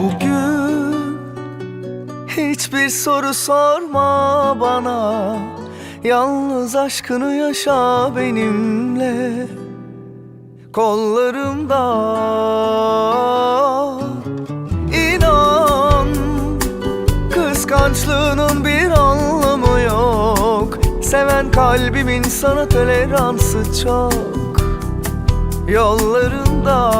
Bugün hiçbir soru sorma bana. Yalnız aşkını yaşa benimle. Kollarımda Seven kalbimin sana toleransı çok. Yollarında.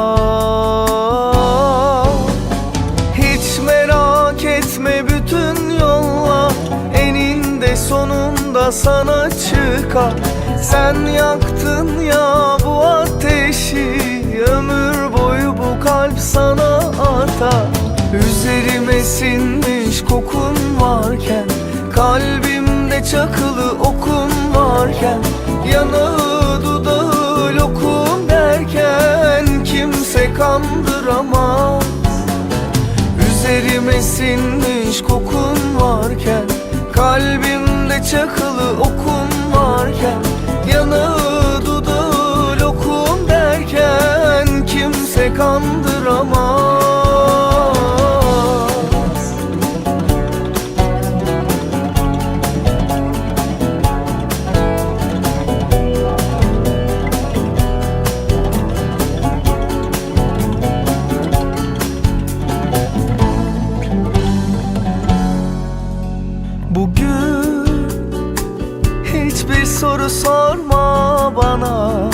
Hiç merak etme bütün yollar. Eninde sonunda sana çıkar. Sen yaktın ya bu ateşi. Ömür boyu bu kalp sana atar Üzerime sinmiş kokun varken Kalbimde çakılı okun varken Yanağı dudağı lokum derken Kimse kandıramaz. Üzerime sinmiş kokun varken Kalbimde çakılı okun varken Yanağı dudağı lokum derken Kimse kandıramaz hiçbir soru sorma bana.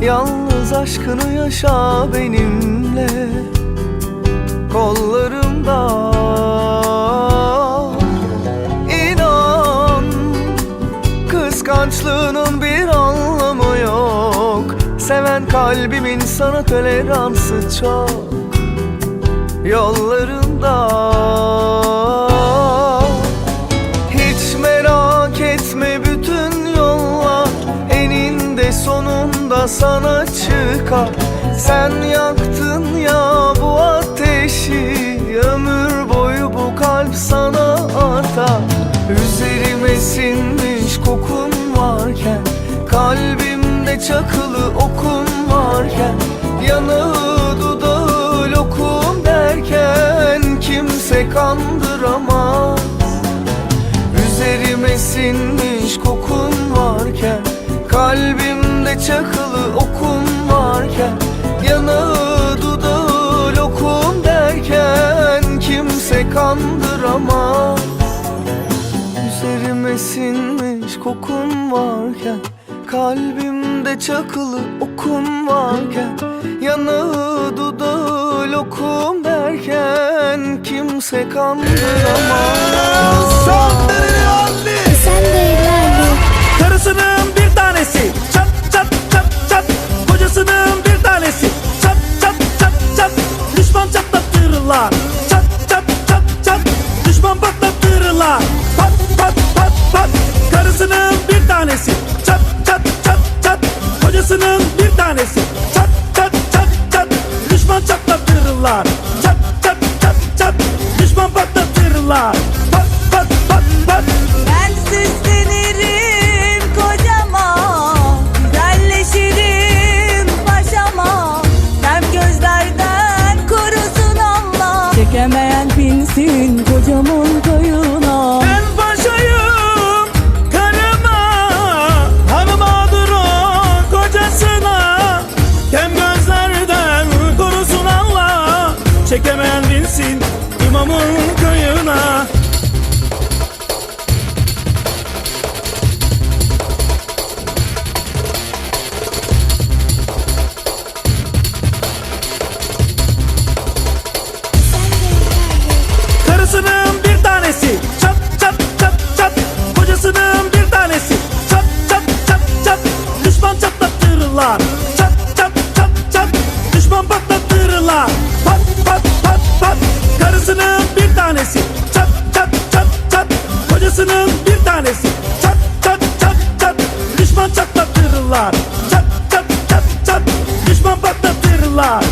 Yalnız aşkını yaşa benimle. Kollarımda İnan. Kıskançlığının bir anlamı yok. Seven kalbimin sana toleransı çok. Yollarında sana çıkar. Sen yaktın ya bu ateşi Ömür boyu bu kalp sana atar Üzerime sinmiş kokun varken Kalbimde çakılı okun varken Yanağı dudağı lokum derken Kimse kandıramaz. Üzerime sinmiş kokun varken Kalbimde çakılı okun varken Yanağı dudağı lokum derken Kimse kandıramaz. Üzerime sinmiş kokun varken Kalbimde çakılı okun varken Yanağı dudağı lokum derken Kimse kandıramaz. Sen de ilerle Karısının Kocasının bir tanesi. Çat çat çat çat. Düşman çatlatırlar. Çat çat çat çat. Düşman patlatırlar Sé que me Düşman çatlatırlar çat çat çat çat. Düşman patlatırlar